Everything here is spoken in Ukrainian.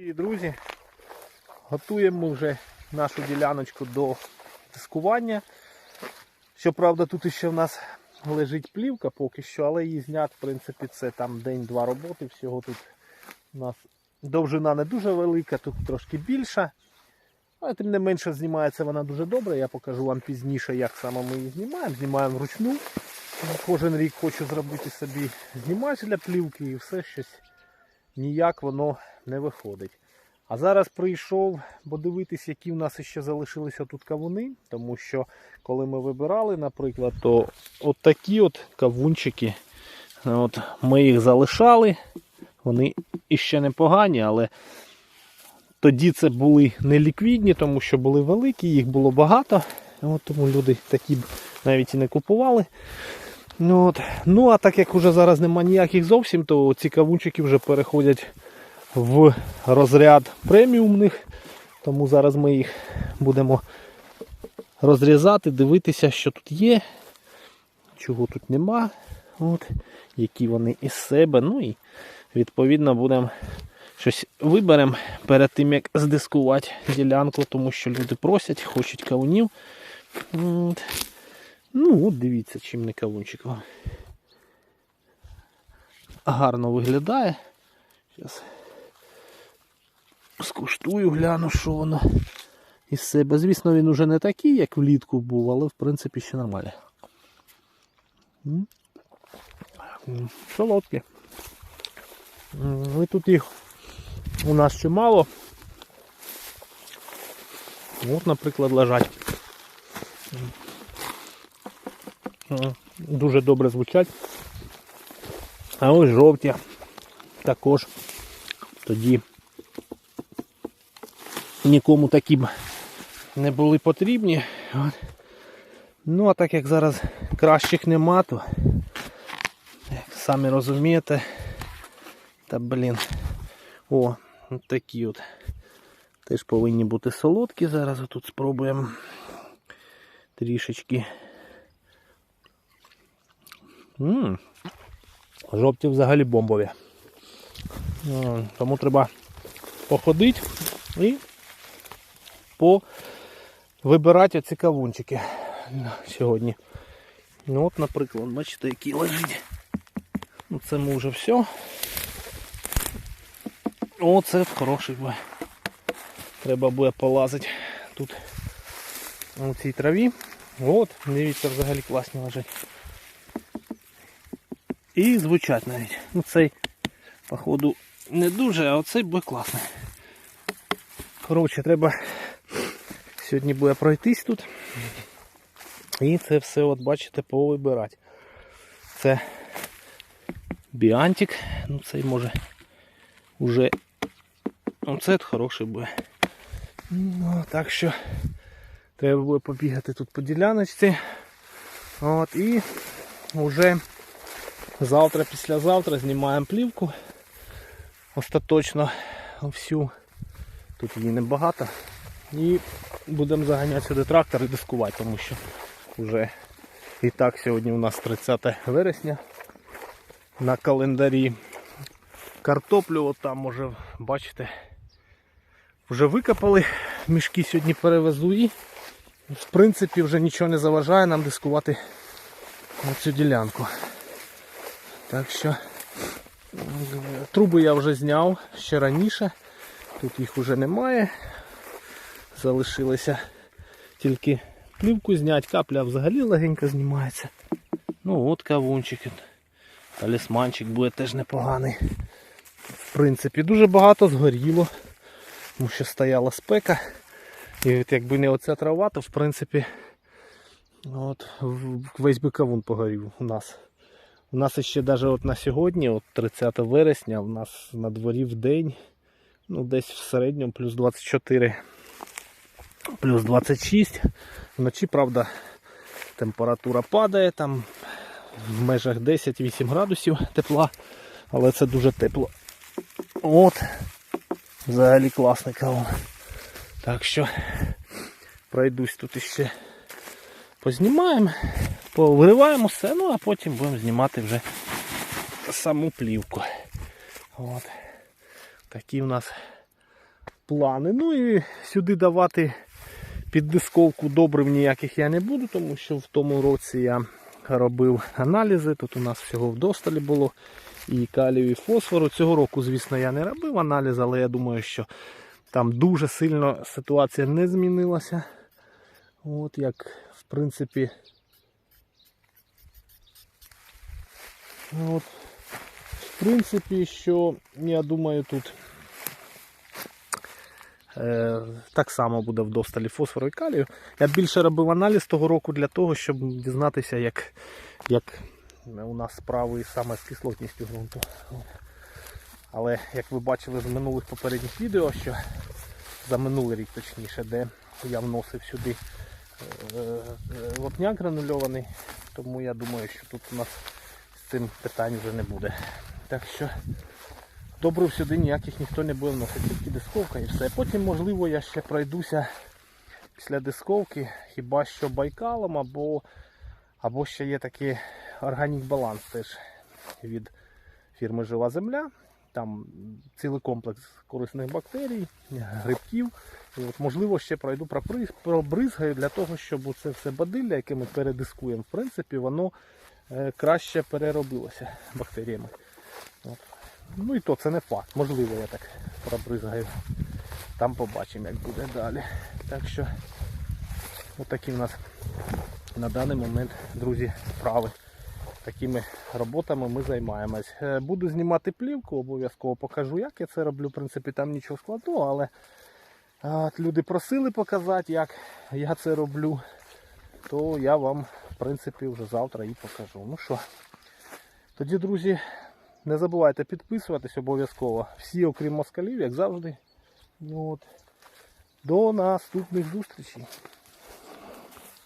І, друзі, готуємо вже нашу діляночку до дискування. Щоправда, тут ще в нас лежить плівка поки що, але її зняти, в принципі, це там день-два роботи. Всього тут у нас довжина не дуже велика, тут трошки більша. Але тим не менше знімається вона дуже добре. Я покажу вам пізніше, як саме ми її знімаємо. Знімаємо вручну. Кожен рік хочу зробити собі знімач для плівки і все щось ніяк воно не виходить. А зараз прийшов подивитись, які в нас ще залишилися тут кавуни, тому що коли ми вибирали, наприклад, то от такі от кавунчики, от ми їх залишали, вони іще непогані, але тоді це були не ліквідні, тому що були великі, їх було багато, от тому люди такі б навіть і не купували. Ну, от. ну а так як вже зараз нема ніяких зовсім, то ці кавунчики вже переходять в розряд преміумних. Тому зараз ми їх будемо розрізати, дивитися, що тут є, чого тут нема, от, які вони із себе. Ну і відповідно будемо щось виберемо перед тим, як здискувати ділянку, тому що люди просять, хочуть кавунів. От. Ну, от дивіться, чим не кавунчик. О. Гарно виглядає. Зараз скуштую, гляну, що воно із себе. Звісно, він уже не такий, як влітку був, але в принципі ще нормально. Солодкі. І тут їх у нас чимало. От, наприклад, лежать. Дуже добре звучать. А ось жовті також тоді нікому такі б не були потрібні. От. Ну, а так як зараз кращих нема, то як самі розумієте, та блін. О, такі от. Теж повинні бути солодкі. Зараз тут спробуємо трішечки. Ммм, жовті взагалі бомбові. Тому треба походити і повибирати оці кавунчики сьогодні. Ну от, наприклад, бачите, який лежить. Ну це ми вже все. Оце хороший буде. Треба буде полазити тут у цій траві. От, дивіться, взагалі класні лежать. І звучать навіть. Ну цей, походу, не дуже, а оцей буде класний. Коротше, треба сьогодні буде пройтись тут. І це все, от бачите, повибирати. Це біантик, ну цей може уже оце хороший буде. Ну, так що треба буде побігати тут по діляночці. От, і вже завтра, післязавтра знімаємо плівку. Остаточно всю. Тут її небагато. І будемо заганяти сюди трактор і дискувати, тому що вже і так сьогодні у нас 30 вересня на календарі. Картоплю от там може, бачите, вже викопали, мішки сьогодні перевезу і в принципі вже нічого не заважає нам дискувати на цю ділянку. Так що труби я вже зняв ще раніше, тут їх вже немає. Залишилося тільки плівку зняти, капля взагалі легенько знімається. Ну от кавунчик. Талісманчик буде теж непоганий. В принципі, дуже багато згоріло, тому що стояла спека. І от якби не оця трава, то в принципі от, весь би кавун погорів у нас. У нас ще навіть от на сьогодні, от 30 вересня, у нас на дворі в день, ну десь в середньому плюс 24, плюс 26. Вночі, правда, температура падає, там в межах 10-8 градусів тепла, але це дуже тепло. От, взагалі класний кавун. Так що пройдусь тут іще познімаємо, повириваємо все, ну а потім будемо знімати вже саму плівку. От. Такі в нас плани. Ну і сюди давати під дисковку добрив ніяких я не буду, тому що в тому році я робив аналізи. Тут у нас всього вдосталі було і калію, і фосфору. Цього року, звісно, я не робив аналіз, але я думаю, що там дуже сильно ситуація не змінилася. От як, в принципі, от, в принципі, що я думаю, тут е, так само буде вдосталі фосфору і калію. Я більше робив аналіз того року для того, щоб дізнатися, як, як у нас справи саме з кислотністю ґрунту. Але як ви бачили з минулих попередніх відео, що за минулий рік точніше, де я вносив сюди е, е, гранульований, тому я думаю, що тут у нас з цим питань вже не буде. Так що добрив сюди ніяких ніхто не буде вносити, тільки дисковка і все. Потім, можливо, я ще пройдуся після дисковки, хіба що байкалом, або, або ще є такий органік баланс теж від фірми Жива Земля. Там цілий комплекс корисних бактерій, грибків. І от, можливо, ще пройду пробризгаю для того, щоб це все бадилля, яке ми передискуємо, в принципі, воно е, краще переробилося бактеріями. От. Ну і то це не факт. Можливо, я так пробризгаю. Там побачимо, як буде далі. Так що, отакі в нас на даний момент, друзі, справи. Такими роботами ми займаємось. Е, Буду знімати плівку, обов'язково покажу, як я це роблю. В принципі, там нічого складного, але от люди просили показати, як я це роблю, то я вам, в принципі, вже завтра і покажу. Ну що, тоді, друзі, не забувайте підписуватись обов'язково. Всі, окрім москалів, як завжди. От. До наступних зустрічей.